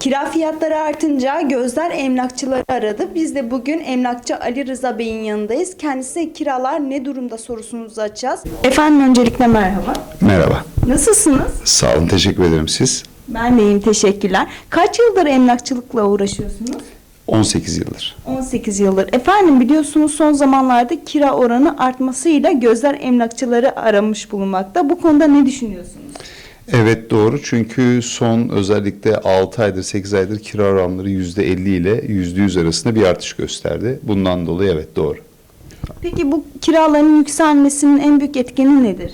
Kira fiyatları artınca gözler emlakçıları aradı. Biz de bugün emlakçı Ali Rıza Bey'in yanındayız. Kendisine kiralar ne durumda sorusunu açacağız. Efendim öncelikle merhaba. Merhaba. Nasılsınız? Sağ olun, teşekkür ederim. Siz? Ben de iyiyim teşekkürler. Kaç yıldır emlakçılıkla uğraşıyorsunuz? 18 yıldır. 18 yıldır. Efendim biliyorsunuz son zamanlarda kira oranı artmasıyla gözler emlakçıları aramış bulunmakta. Bu konuda ne düşünüyorsunuz? Evet doğru çünkü son özellikle 6 aydır 8 aydır kira oranları %50 ile %100 arasında bir artış gösterdi. Bundan dolayı evet doğru. Peki bu kiraların yükselmesinin en büyük etkeni nedir?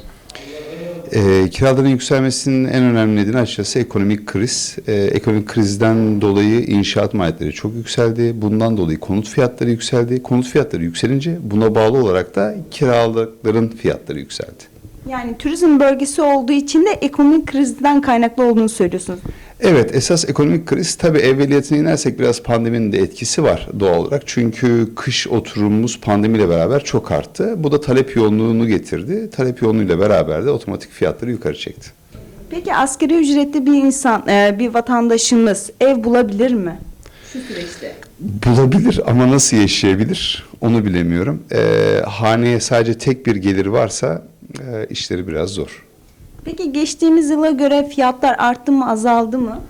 Ee, kiraların yükselmesinin en önemli nedeni açıkçası ekonomik kriz. Ee, ekonomik krizden dolayı inşaat maliyetleri çok yükseldi. Bundan dolayı konut fiyatları yükseldi. Konut fiyatları yükselince buna bağlı olarak da kiralıkların fiyatları yükseldi. Yani turizm bölgesi olduğu için de ekonomik krizden kaynaklı olduğunu söylüyorsunuz. Evet esas ekonomik kriz tabii evveliyatına inersek biraz pandeminin de etkisi var doğal olarak. Çünkü kış oturumumuz pandemiyle beraber çok arttı. Bu da talep yoğunluğunu getirdi. Talep yoğunluğuyla beraber de otomatik fiyatları yukarı çekti. Peki asgari ücretli bir insan, e, bir vatandaşımız ev bulabilir mi? Şu süreçte. Bulabilir ama nasıl yaşayabilir onu bilemiyorum. Ee, haneye sadece tek bir gelir varsa e, işleri biraz zor. Peki geçtiğimiz yıla göre fiyatlar arttı mı, azaldı mı?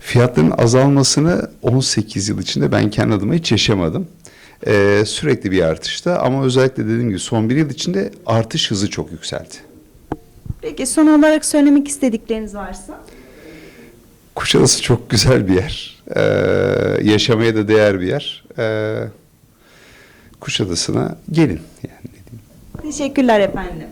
Fiyatların azalmasını 18 yıl içinde ben kendi adıma hiç yaşamadım. Ee, sürekli bir artışta ama özellikle dediğim gibi son bir yıl içinde artış hızı çok yükseldi. Peki son olarak söylemek istedikleriniz varsa? Kuşadası çok güzel bir yer. Ee, yaşamaya da değer bir yer. Ee, Kuşadası'na gelin yani. ne diyeyim. Teşekkürler efendim.